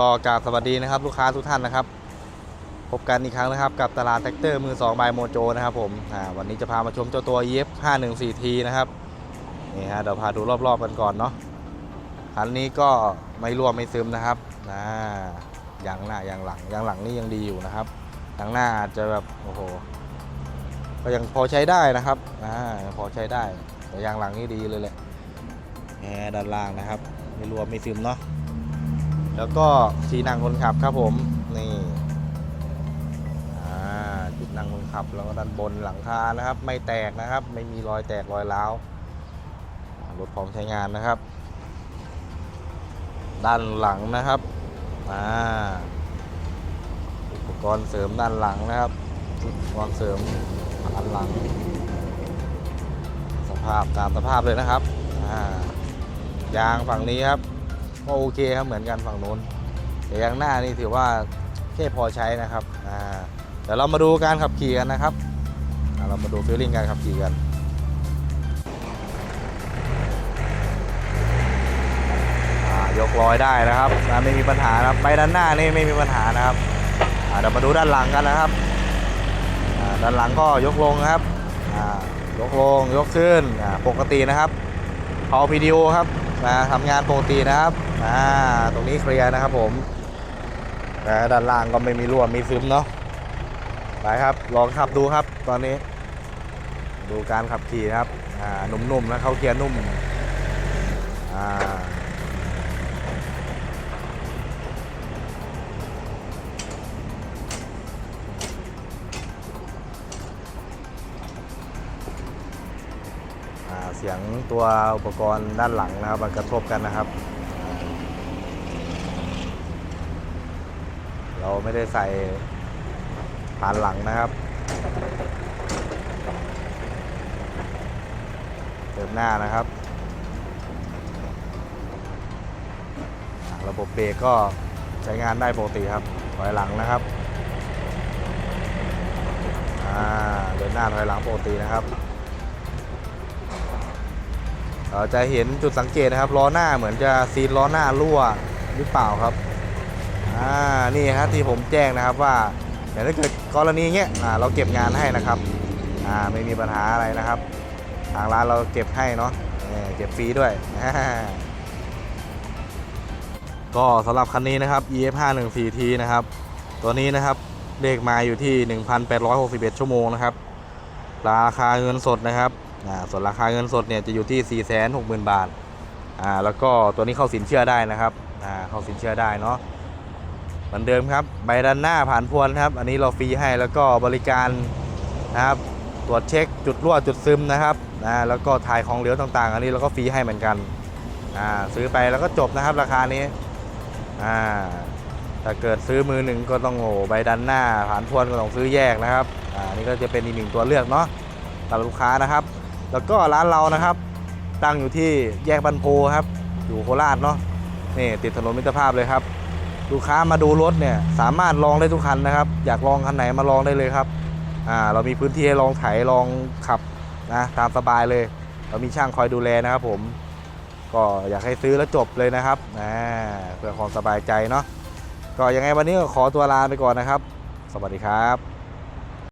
ก็กราบสวัสดีนะครับ ลูกค้าทุกท่านนะครับ พบกันอีกครั้งนะครับ กับตลาดแท็กเตอร์มือ2บายโมโจนะครับผมวันนี้จะพามาชมเจ้าตัว EF 514T นะครับนี่ฮะเดี๋ยวพาดูรอบๆกันก่อนเนาะคันนี้ก็ไม่รั่วไม่ซึมนะครับนะยางหน้ายางหลังยางหลังนี่ยังดีอยู่นะครับยางหน้าอาจจะแบบโอ้โหก็ยังพอใช้ได้นะครับอ่าพอใช้ได้แต่ยางหลังนี่ดีเลยแหละแอร์ด้านล่างนะครับ ไม่รั่วไม่ซึมเนาะ แล้วก็ที่นั่งคนขับครับผม นี่จุดนั่งคนขับแล้วก็ด้านบนหลังคานะครับ ไม่แตกนะครับ ไม่มีรอยแตกรอยร้าวรถพร้อมใช้งานนะครับ ด้านหลังนะครับอ่าอุปกรณ์เสริมด้านหลังนะครับอุปกรณ์เสริมด้านหลัง สภาพตามสภาพเลยนะครับอ่ายางฝั่งนี้ครับ ก็โอเคครับเหมือนกันฝั่งนู้นแต่ยางหน้านี่ถือว่าแค่พอใช้นะครับอ่าเดี๋ยวเรามาดูการขับขี่กันนะครับเรามาดูฟีลลิ่งการขับขี่กันยกลอยได้นะครับไม่มีปัญหานะครับไปด้านหน้านี่ไม่มีปัญหานะครับเดี๋ยวมาดูด้านหลังกันนะครับด้านหลังก็ยกลงครับยกลงยกขึ้นปกตินะครับเผาพีดีโอครับ นะทำงานปกตินะครับอ่าตรงนี้เคลียร์นะครับผมนะด้านล่างก็ไม่มีรั่วมีซึมเนาะไปครับ ลองขับดูครับ ตอนนี้ ดูการขับขี่นะครับอ่านุ่มๆนะเขาเกียร์นุ่ม เสียงตัวอุปกรณ์ด้านหลังนะครับมันกระทบกันนะครับ เราไม่ได้ใส่ผ่านหลังนะครับเติมหน้านะครับ ระบบเบรกก็ใช้งานได้ปกติครับถอยหลังนะครับเดินหน้าถอยหลังปกตินะครับ จะเห็นจุดสังเกตนะครับล้อหน้าเหมือนจะซีนล้อหน้ารั่วหรือเปล่าครับอ่านี่ครับที่ผมแจ้งนะครับว่าอย่างถ้าเกิดกรณีเงี้ยอ่าเราเก็บงานให้นะครับอ่าไม่มีปัญหาอะไรนะครับ ทางร้านเราเก็บให้เนาะเก็บฟรีด้วยก็สำหรับคันนี้นะครับ EF 5 1 4 T นะครับ ตัวนี้นะครับเลขมาอยู่ที่ 1,861 ชั่วโมงนะครับ ราคาเงินสดนะครับ ส่วนราคาเงินสดเนี่ยจะอยู่ที่ 460,000 บาทอ่าแล้วก็ตัวนี้เข้าสินเชื่อได้นะครับอ่าเข้าสินเชื่อได้เนาะเหมือนเดิมครับใบด้านหน้าผ่านพวนครับ อันนี้เราฟรีให้แล้วก็บริการนะครับตรวจเช็คจุดรั่วจุดซึมนะครับนะแล้วก็ถ่ายของเหลวต่างๆ อันนี้เราก็ฟรีให้เหมือนกันอ่าซื้อไปแล้วก็จบนะครับราคานี้อ่าถ้าเกิดซื้อมือหนึ่งก็ต้องโอ้ใบด้านหน้าผ่านพวนก็ต้องซื้อแยกนะครับอ่านี่ก็จะเป็นอีกหนึ่งตัวเลือกเนาะสำหรับลูกค้านะครับ แล้วก็ร้านเรานะครับ ตั้งอยู่ที่แยกบันโพครับ อยู่โคราชเนาะนี่ติดถนนมิตรภาพเลยครับ ลูกค้ามาดูรถเนี่ยสามารถลองได้ทุกคันนะครับ อยากลองคันไหนมาลองได้เลยครับอ่าเรามีพื้นที่ให้ลองไถลองขับนะตามสบายเลย เรามีช่างคอยดูแลนะครับผมก็อยากให้ซื้อแล้วจบเลยนะครับอ่าเพื่อความสบายใจเนาะก็ยังไงวันนี้ก็ขอตัวลาไปก่อนนะครับ สวัสดีครับ